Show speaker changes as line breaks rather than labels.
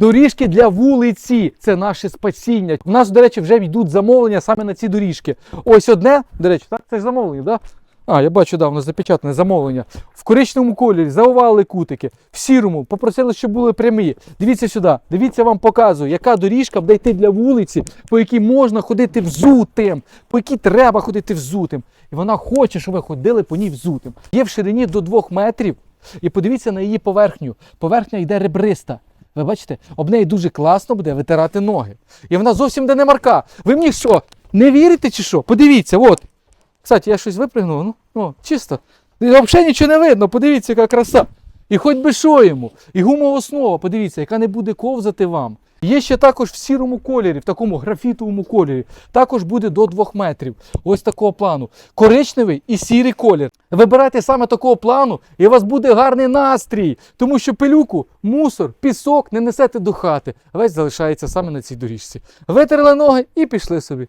Доріжки для вулиці це наше спасіння. У нас, до речі, вже йдуть замовлення саме на ці доріжки. Ось одне, до речі, так, це ж замовлення, так? А, я бачу, да, воно запечатане замовлення. В коричневому кольорі заували кутики, в сірому, попросили, щоб були прямі. Дивіться сюди, дивіться, вам показую, яка доріжка буде йти для вулиці, по якій можна ходити взутим, по якій треба ходити взутим. І вона хоче, щоб ви ходили по ній взутим. Є в ширині до 2 метрів. І подивіться на її поверхню. Поверхня йде ребриста. Ви бачите, об неї дуже класно буде витирати ноги. І вона зовсім де не марка. Ви мені що, не вірите чи що? Подивіться, от. Кстати, я щось випригнув, ну, ну чисто. Взагалі нічого не видно, подивіться, яка краса. І хоч би що йому. І гумова основа, подивіться, яка не буде ковзати вам. Є ще також в сірому кольорі, в такому графітовому кольорі. Також буде до 2 метрів. Ось такого плану. Коричневий і сірий колір. Вибирайте саме такого плану, і у вас буде гарний настрій. Тому що пилюку, мусор, пісок не несете до хати. Весь залишається саме на цій доріжці. Витерли ноги і пішли собі.